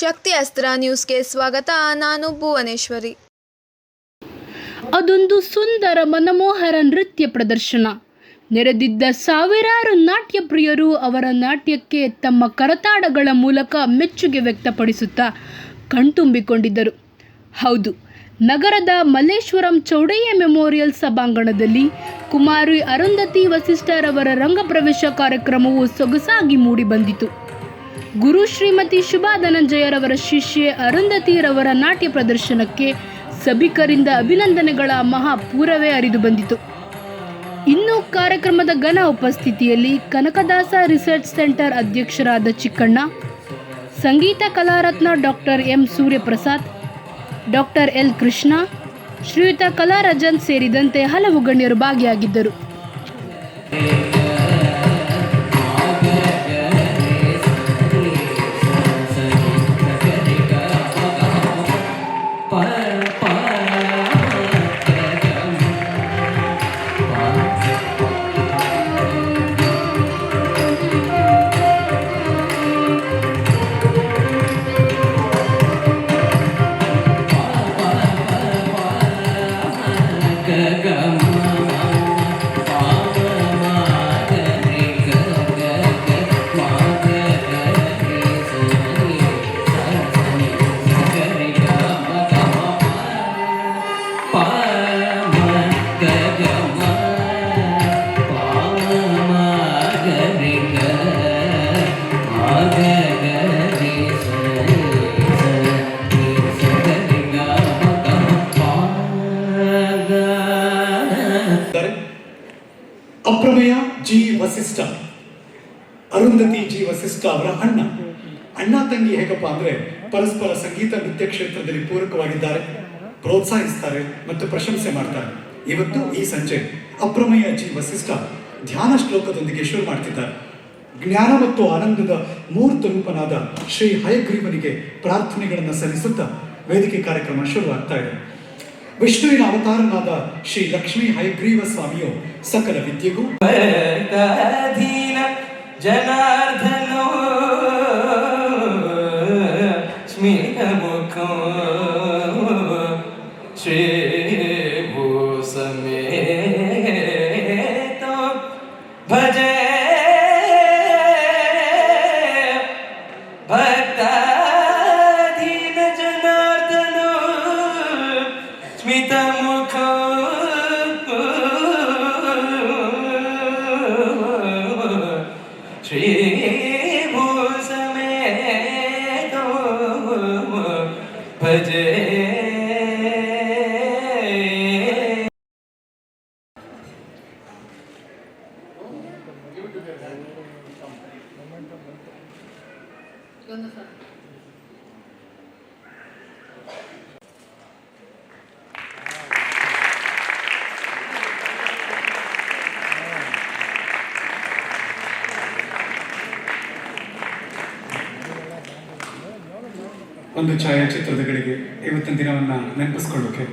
ಶಕ್ತಿ ಅಸ್ತ್ರ ನ್ಯೂಸ್ಗೆ ಸ್ವಾಗತ. ನಾನು ಭುವನೇಶ್ವರಿ. ಅದೊಂದು ಸುಂದರ ಮನಮೋಹರ ನೃತ್ಯ ಪ್ರದರ್ಶನ. ನೆರೆದಿದ್ದ ಸಾವಿರಾರು ನಾಟ್ಯ ಪ್ರಿಯರು ಅವರ ನಾಟ್ಯಕ್ಕೆ ತಮ್ಮ ಕರತಾಡಗಳ ಮೂಲಕ ಮೆಚ್ಚುಗೆ ವ್ಯಕ್ತಪಡಿಸುತ್ತಾ ಕಣ್ತುಂಬಿಕೊಂಡಿದ್ದರು. ಹೌದು, ನಗರದ ಮಲ್ಲೇಶ್ವರಂ ಚೌಡಯ್ಯ ಮೆಮೋರಿಯಲ್ ಸಭಾಂಗಣದಲ್ಲಿ ಕುಮಾರಿ ಅರುಂಧತಿ ವಸಿಷ್ಠರವರ ರಂಗಪ್ರವೇಶ ಕಾರ್ಯಕ್ರಮವು ಸೊಗಸಾಗಿ ಮೂಡಿಬಂದಿತು. ಗುರು ಶ್ರೀಮತಿ ಶುಭಾ ಧನಂಜಯರವರ ಶಿಷ್ಯೆ ಅರುಂಧತಿರವರ ನಾಟ್ಯ ಪ್ರದರ್ಶನಕ್ಕೆ ಸಭಿಕರಿಂದ ಅಭಿನಂದನೆಗಳ ಮಹಾಪೂರವೇ ಹರಿದು ಬಂದಿತು. ಇನ್ನು ಕಾರ್ಯಕ್ರಮದ ಘನ ಉಪಸ್ಥಿತಿಯಲ್ಲಿ ಕನಕದಾಸ ರಿಸರ್ಚ್ ಸೆಂಟರ್ ಅಧ್ಯಕ್ಷರಾದ ಚಿಕ್ಕಣ್ಣ, ಸಂಗೀತ ಕಲಾರತ್ನ doctor M Suryaprasad, doctor L Krishna, ಶ್ರೀಯುತ ಕಲಾರಜನ್ ಸೇರಿದಂತೆ ಹಲವು ಗಣ್ಯರು ಭಾಗಿಯಾಗಿದ್ದರು. ಎಸ್ ಅವರ ಅಣ್ಣ. ಅಣ್ಣ ತಂಗಿ ಹೇಗಪ್ಪ ಅಂದ್ರೆ ಪರಸ್ಪರ ಸಂಗೀತ ನೃತ್ಯ ಕ್ಷೇತ್ರದಲ್ಲಿ ಪೂರಕವಾಗಿದ್ದಾರೆ, ಪ್ರೋತ್ಸಾಹಿಸ್ತಾರೆ ಮತ್ತು ಪ್ರಶಂಸೆ ಮಾಡ್ತಾರೆ. ಇವತ್ತು ಈ ಸಂಜೆ ಅಪ್ರಮೇಯ ಜೀವ ವಸಿಷ್ಠ ಧ್ಯಾನ ಶ್ಲೋಕದೊಂದಿಗೆ ಶುರು ಮಾಡ್ತಿದ್ದಾರೆ. ಜ್ಞಾನ ಮತ್ತು ಆನಂದದ ಮೂರ್ತ ರೂಪನಾದ ಶ್ರೀ ಹಯಗ್ರೀವನಿಗೆ ಪ್ರಾರ್ಥನೆಗಳನ್ನು ಸಲ್ಲಿಸುತ್ತಾ ವೇದಿಕೆ ಕಾರ್ಯಕ್ರಮ ಶುರುವಾಗ್ತಾ ಇದೆ. ವಿಷ್ಣುವಿನ ಅವತಾರನಾದ ಶ್ರೀ ಲಕ್ಷ್ಮೀ ಹಯಗ್ರೀವ ಸ್ವಾಮಿಯು ಸಕಲ ವಿದ್ಯೆಗೂ ಜನ She ಒಂದು ಛಾಯಾಚಿತ್ರದ ಗಳಿಗೆ ಇವತ್ತಿನ ದಿನವನ್ನ ನೆನಪಿಸ್ಕೊಳ್ಳೋಕೆ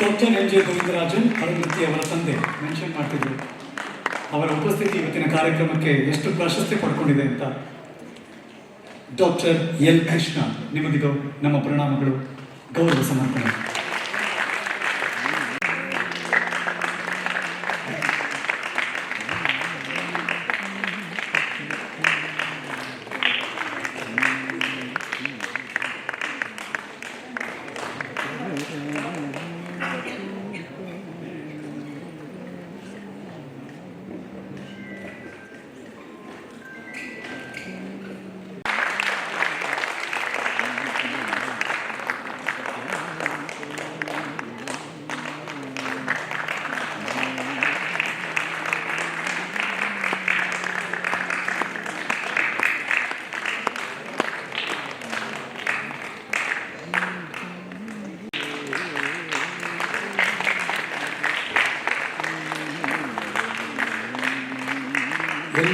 doctor M J Govindarajan Arundhati ಅವರ ತಂದೆ ಮೆನ್ಷನ್ ಮಾಡ್ತಿದ್ರು. ಅವರ ಉಪಸ್ಥಿತಿ ಇವತ್ತಿನ ಕಾರ್ಯಕ್ರಮಕ್ಕೆ ಎಷ್ಟು ಪ್ರಶಸ್ತಿ ಪಡ್ಕೊಂಡಿದೆ ಅಂತ. ಡಾಕ್ಟರ್ ಎಲ್ ಕೃಷ್ಣ ನಿಮಗಿದು ನಮ್ಮ ಪರಿಣಾಮಗಳು. ಗೌರವ ಸಮರ್ಪಣೆ.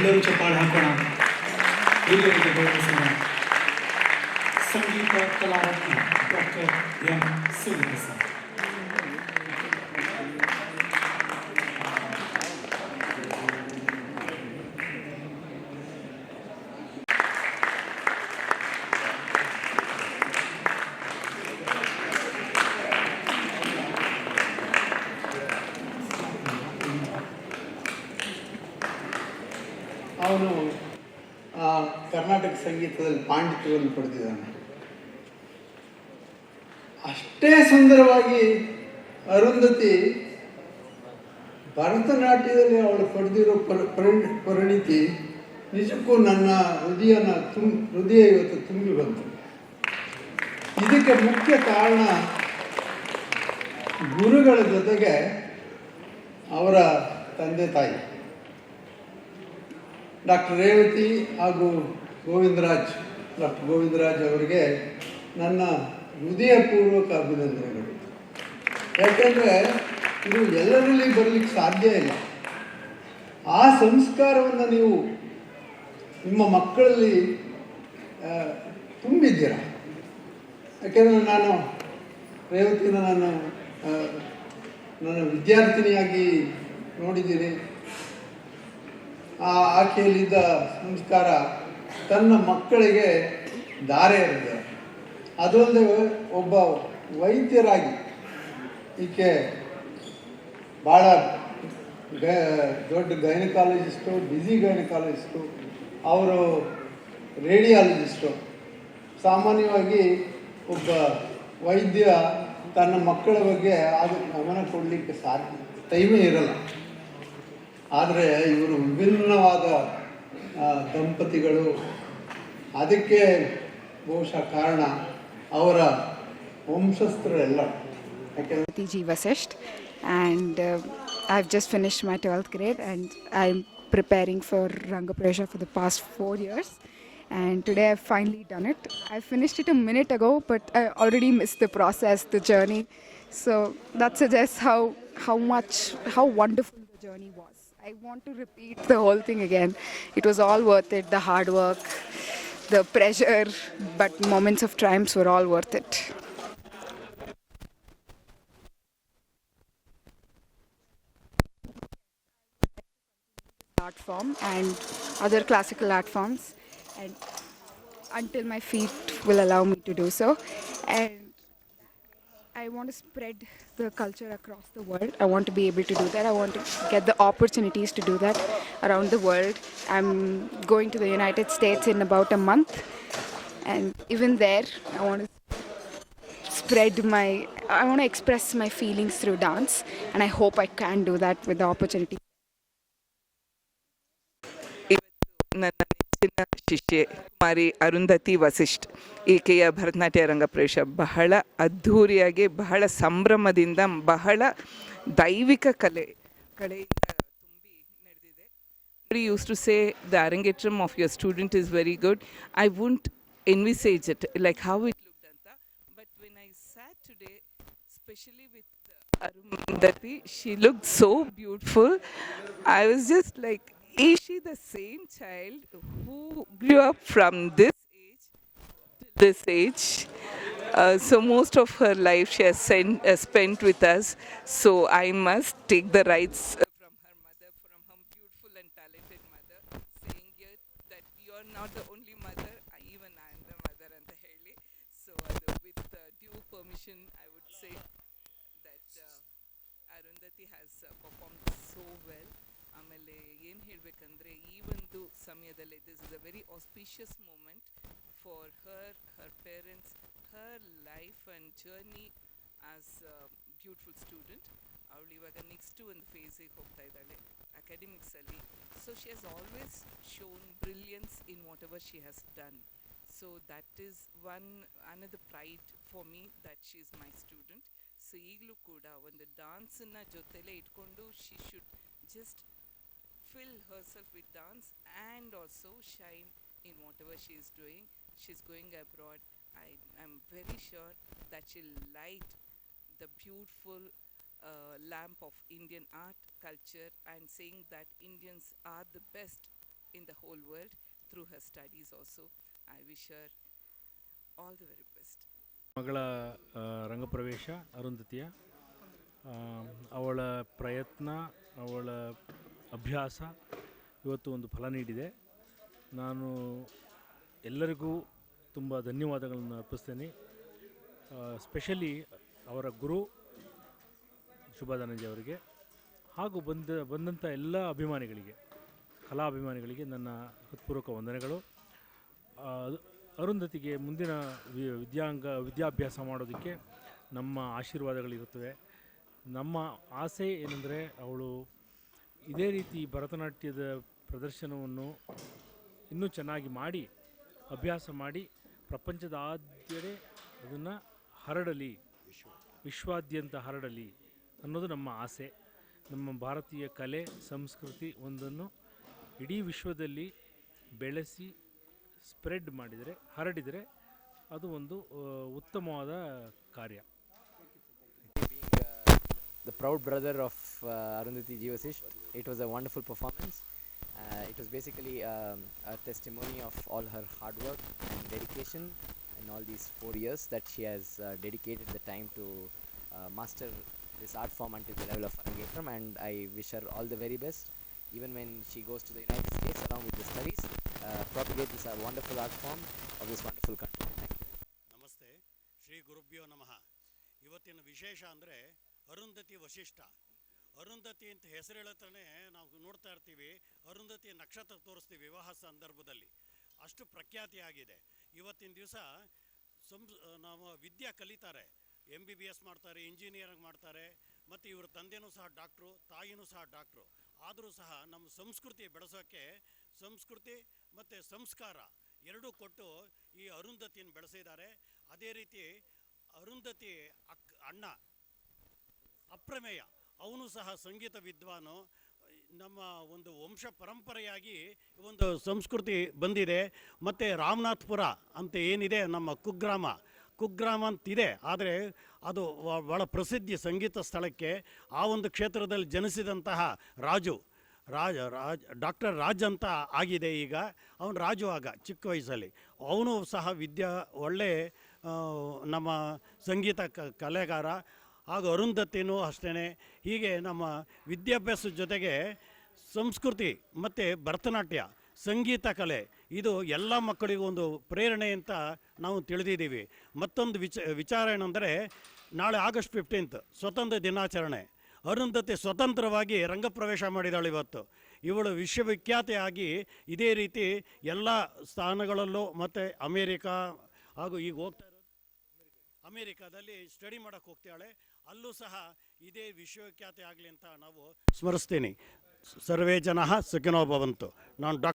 ಎಲ್ಲರೂ ಚಪ್ಪಾಳೆ ಹಾಕೋಣ ಹಿರಿಯರಿಗೆ ಗೌರವಿಸೋಣ ಸಂಗೀತ ಕಲಾರತ್ನ ಡಾಕ್ಟರ್ ಎಂ ಸೂರ್ಯಪ್ರಸಾದ್ ಕರ್ನಾಟಕ ಸಂಗೀತದಲ್ಲಿ ಪಾಂಡಿತ್ಯವನ್ನು ಪಡೆದಿದ್ದಾನೆ. ಅಷ್ಟೇ ಸುಂದರವಾಗಿ ಅರುಂಧತಿ ಭರತನಾಟ್ಯದಲ್ಲಿ ಅವಳು ಪಡೆದಿರೋ ಪರ ಪರಿಣಿ ಪರಿಣಿತಿ ನಿಜಕ್ಕೂ ನನ್ನ ಹೃದಯನ ತುಂ, ಹೃದಯ ಇವತ್ತು ತುಂಬಿ ಬಂತು. ಇದಕ್ಕೆ ಮುಖ್ಯ ಕಾರಣ ಗುರುಗಳ ಜೊತೆಗೆ ಅವರ ತಂದೆ ತಾಯಿ. ಡಾಕ್ಟರ್ ರೇವತಿ ಹಾಗೂ ಗೋವಿಂದರಾಜ್, ಡಾಕ್ಟರ್ ಗೋವಿಂದರಾಜ್ ಅವರಿಗೆ ನನ್ನ ಹೃದಯಪೂರ್ವಕ ಅಭಿನಂದನೆಗಳು. ಯಾಕೆಂದರೆ ಇದು ಎಲ್ಲರಲ್ಲಿ ಬರಲಿಕ್ಕೆ ಸಾಧ್ಯ ಇಲ್ಲ. ಆ ಸಂಸ್ಕಾರವನ್ನು ನೀವು ನಿಮ್ಮ ಮಕ್ಕಳಲ್ಲಿ ತುಂಬಿದ್ದೀರ? ಯಾಕೆಂದರೆ ನಾನು ರೇವತಿನ ನಾನು ನನ್ನ ವಿದ್ಯಾರ್ಥಿನಿಯಾಗಿ ನೋಡಿದ್ದೀನಿ. ಆ ಆಕೆಯಲ್ಲಿದ್ದ ಸಂಸ್ಕಾರ ತನ್ನ ಮಕ್ಕಳಿಗೆ ದಾರೆ ಇರುತ್ತೆ. ಅದೊಂದು ಒಬ್ಬ ವೈದ್ಯರಾಗಿ ಈಕೆ ಭಾಳ ಗ, ದೊಡ್ಡ ಗೈನಕಾಲಜಿಸ್ಟು ಬ್ಯುಸಿ ಗೈನಕಾಲಜಿಸ್ಟು, ಅವರು ರೇಡಿಯಾಲಜಿಸ್ಟು ಸಾಮಾನ್ಯವಾಗಿ ಒಬ್ಬ ವೈದ್ಯ ತನ್ನ ಮಕ್ಕಳ ಬಗ್ಗೆ ಅದು ಗಮನ ಕೊಡಲಿಕ್ಕೆ ಸಾಧ್ಯ ಟೈಮೇ ಇರಲ್ಲ. ಆದರೆ ಇವರು ವಿಭಿನ್ನವಾದ ದಂಪತಿಗಳು ಅದಕ್ಕೆ ಬಹುಶಃ ಕಾರಣ ಅವರ ವಂಶಸ್ಥರೆಲ್ಲ ಯಾಕೆಂದರೆ G. Vasisht, and uh, I've just finished my 12th grade and I'm preparing for Ranga Pressure for the past four years. And today I've finally done it. I finished it a minute ago, but I already missed the process, the journey. So that suggests how how much how wonderful the journey was. I want to repeat the whole thing again. It was all worth it. The hard work, the pressure, but moments of triumphs were all worth it. art form and other classical art forms and until my feet will allow me to do so and I want to spread the culture across the world. I want to be able to do that. I want to get the opportunities to do that around the world. I'm going to the United States in about a month, and even there, I want to spread my, I want to express my feelings through dance, and I hope I can do that with the opportunity. ಹೆಚ್ಚಿನ ಶಿಷ್ಯೆ ಕುಮಾರಿ ಅರುಂಧತಿ ವಸಿಷ್ಠ್. ಈಕೆಯ ಭರತನಾಟ್ಯ ರಂಗ ಪ್ರವೇಶ ಬಹಳ ಅದ್ಧೂರಿಯಾಗಿ, ಬಹಳ ಸಂಭ್ರಮದಿಂದ, ಬಹಳ ದೈವಿಕ ಕಲೆ ಕಲೆಯಿಂದ ತುಂಬಿ ನಡೆದಿದೆ. Use to say the arangetram of your student is very good I won't envisage it like how it look ಅಂತ but when I sat today specially with Arundhati she look so beautiful I was just like is she the same child who grew up from this age to this age? Uh, so most of her life she has sent, uh, spent with us. So I must take the rights uh, from her mother, from her beautiful and talented mother, saying here that you are not the only mother, I, even I am the mother and the Haley. So uh, with uh, due permission, I would say that uh, Arundhati has performed so well. ಆಮೇಲೆ ಏನು ಹೇಳಬೇಕಂದ್ರೆ, ಈ ಒಂದು ಸಮಯದಲ್ಲಿ this is a very auspicious moment for her her parents her life and journey as beautiful student ಅವಳು ಇವಾಗ next ಒಂದು ಫೇಸಿಗೆ ಹೋಗ್ತಾ ಇದ್ದಾಳೆ ಅಕಾಡೆಮಿಕ್ಸಲ್ಲಿ so she has always shown brilliance in whatever she has done so that is one another pride for me that she is my student so ಈಗಲೂ ಕೂಡ ಒಂದು ಡಾನ್ಸನ್ನ ಜೊತೆಲೇ ಇಟ್ಕೊಂಡು she should just fill herself with dance and also shine in whatever she is doing. She's going abroad. I am very sure that she'll light the beautiful uh, lamp of Indian art, culture, and saying that Indians are the best in the whole world through her studies also. I wish her all the very best. ಮಗಳ ಆ, ರಂಗಪ್ರವೇಶ ಅರುಂಧತಿಯ ಆ, ಅವಳ ಪ್ರಯತ್ನ ಅವಳ ಅಭ್ಯಾಸ ಇವತ್ತು ಒಂದು ಫಲ ನೀಡಿದೆ. ನಾನು ಎಲ್ಲರಿಗೂ ತುಂಬ ಧನ್ಯವಾದಗಳನ್ನು ಅರ್ಪಿಸ್ತೇನೆ. ಸ್ಪೆಷಲಿ ಅವರ ಗುರು ಶುಭಾನಂಜಿ ಅವರಿಗೆ ಹಾಗೂ ಬಂದ ಬಂದಂಥ ಎಲ್ಲ ಅಭಿಮಾನಿಗಳಿಗೆ, ಕಲಾ ಅಭಿಮಾನಿಗಳಿಗೆ ನನ್ನ ಹೃತ್ಪೂರ್ವಕ ವಂದನೆಗಳು. ಅರುಂಧತಿಗೆ ಮುಂದಿನ ವಿದ್ಯಾಂಗ, ವಿದ್ಯಾಭ್ಯಾಸ ಮಾಡೋದಕ್ಕೆ ನಮ್ಮ ಆಶೀರ್ವಾದಗಳಿರುತ್ತವೆ ನಮ್ಮ ಆಸೆ ಏನೆಂದರೆ ಅವಳು ಇದೇ ರೀತಿ ಭರತನಾಟ್ಯದ ಪ್ರದರ್ಶನವನ್ನು ಇನ್ನೂ ಚೆನ್ನಾಗಿ ಮಾಡಿ, ಅಭ್ಯಾಸ ಮಾಡಿ ಪ್ರಪಂಚದಾದ್ಯಡೆ ಅದನ್ನು ಹರಡಲಿ, ವಿಶ್ವಾದ್ಯಂತ ಹರಡಲಿ ಅನ್ನೋದು ನಮ್ಮ ಆಸೆ. ನಮ್ಮ ಭಾರತೀಯ ಕಲೆ, ಸಂಸ್ಕೃತಿ ಒಂದನ್ನು ಇಡೀ ವಿಶ್ವದಲ್ಲಿ ಬೆಳೆಸಿ, ಸ್ಪ್ರೆಡ್ ಮಾಡಿದರೆ, ಹರಡಿದರೆ ಅದು ಒಂದು ಉತ್ತಮವಾದ ಕಾರ್ಯ. the proud brother of uh, Arundhati Jeevasisht, it was a wonderful performance. Uh, it was basically um, a testimony of all her hard work and dedication in all these four years that she has uh, dedicated the time to uh, master this art form until the level of Arangetram and I wish her all the very best even when she goes to the United States along with the studies, uh, propagate this uh, wonderful art form of this wonderful country. Thank you. ನಮಸ್ತೆ ಶ್ರೀ ಗುರುಭ್ಯೋ ನಮಃ ಇವತ್ತಿನ ವಿಶೇಷ ಅಂದರೆ ಅರುಂಧತಿ ವಶಿಷ್ಠ. ಅರುಂಧತಿ ಅಂತ ಹೆಸರು ಹೇಳತ್ರನೇ ನಾವು ನೋಡ್ತಾ ಇರ್ತೀವಿ, ಅರುಂಧತಿ ನಕ್ಷತ್ರ ತೋರಿಸ್ತೀವಿ ವಿವಾಹ ಸಂದರ್ಭದಲ್ಲಿ. ಅಷ್ಟು ಪ್ರಖ್ಯಾತಿಯಾಗಿದೆ ಇವತ್ತಿನ ದಿವಸ ಸಂ ನಾವು ವಿದ್ಯೆ ಕಲಿತಾರೆ. ಎಂ ಬಿ ಬಿ ಎಸ್ ಮಾಡ್ತಾರೆ ಇಂಜಿನಿಯರಿಂಗ್ ಮಾಡ್ತಾರೆ, ಮತ್ತು ಇವ್ರ ತಂದೆನೂ ಸಹ ಡಾಕ್ಟ್ರು, ತಾಯಿನೂ ಸಹ ಡಾಕ್ಟ್ರು. ಆದರೂ ಸಹ ನಮ್ಮ ಸಂಸ್ಕೃತಿ ಬೆಳೆಸೋಕ್ಕೆ ಸಂಸ್ಕೃತಿ ಮತ್ತು ಸಂಸ್ಕಾರ ಎರಡೂ ಕೊಟ್ಟು ಈ ಅರುಂಧತಿಯನ್ನು ಬೆಳೆಸಿದ್ದಾರೆ. ಅದೇ ರೀತಿ ಅರುಂಧತಿ ಅಕ್, ಅಣ್ಣ ಅಪ್ರಮೇಯ. ಅವನು ಸಹ ಸಂಗೀತ ವಿದ್ವಾನು. ನಮ್ಮ ಒಂದು ವಂಶ ಪರಂಪರೆಯಾಗಿ ಒಂದು ಸಂಸ್ಕೃತಿ ಬಂದಿದೆ. ಮತ್ತು ರಾಮನಾಥ್ಪುರ ಅಂತ ಏನಿದೆ? ನಮ್ಮ ಕುಗ್ರಾಮ. ಕುಗ್ರಾಮ ಅಂತಿದೆ. ಆದರೆ ಅದು ಭಾಳ ಪ್ರಸಿದ್ಧಿ ಸಂಗೀತ ಸ್ಥಳಕ್ಕೆ. ಆ ಒಂದು ಕ್ಷೇತ್ರದಲ್ಲಿ ಜನಿಸಿದಂತಹ ರಾಜು. ರಾಜ, ರಾಜ್, ಡಾಕ್ಟರ್ ರಾಜ್ ಅಂತ ಆಗಿದೆ ಈಗ. ಅವನು ರಾಜು ಆಗ ಚಿಕ್ಕ ವಯಸ್ಸಲ್ಲಿ. ಅವನು ಸಹ ವಿದ್ಯಾ, ಒಳ್ಳೆ ನಮ್ಮ ಸಂಗೀತ ಕಲೆಗಾರ. ಹಾಗೂ ಅರುಂಧತಿನೂ ಅಷ್ಟೇ ಹೀಗೆ ನಮ್ಮ ವಿದ್ಯಾಭ್ಯಾಸದ ಜೊತೆಗೆ ಸಂಸ್ಕೃತಿ ಮತ್ತು ಭರತನಾಟ್ಯ, ಸಂಗೀತ ಕಲೆ, ಇದು ಎಲ್ಲ ಮಕ್ಕಳಿಗೂ ಒಂದು ಪ್ರೇರಣೆ ಅಂತ ನಾವು ತಿಳಿದಿದ್ದೀವಿ. ಮತ್ತೊಂದು ವಿಚ, ವಿಚಾರ ಏನಂದರೆ, ನಾಳೆ ಆಗಸ್ಟ್ ಫಿಫ್ಟೀನ್ತ್ ಸ್ವತಂತ್ರ ದಿನಾಚರಣೆ. ಅರುಂಧತಿ ಸ್ವತಂತ್ರವಾಗಿ ರಂಗಪ್ರವೇಶ ಮಾಡಿದಾಳೆ ಇವತ್ತು. ಇವಳು ವಿಶ್ವವಿಖ್ಯಾತಿಯಾಗಿ ಇದೇ ರೀತಿ ಎಲ್ಲ ಸ್ಥಾನಗಳಲ್ಲೂ ಮತ್ತು ಅಮೇರಿಕಾ ಹಾಗೂ ಈಗ ಹೋಗ್ತಾ ಅಮೇರಿಕಾದಲ್ಲಿ ಸ್ಟಡಿ ಮಾಡೋಕ್ಕೆ ಹೋಗ್ತಾಳೆ. ಅಲ್ಲೂ ಸಹ ಇದೇ ವಿಶ್ವವಿಖ್ಯಾತಿ ಆಗಲಿ ಅಂತ ನಾವು ಸ್ಮರಿಸ್ತೀನಿ. ಸರ್ವೇ ಜನ ಸುಖಿನೋ ಭವಂತು. ನಾನು ಡಾಕ್ಟರ್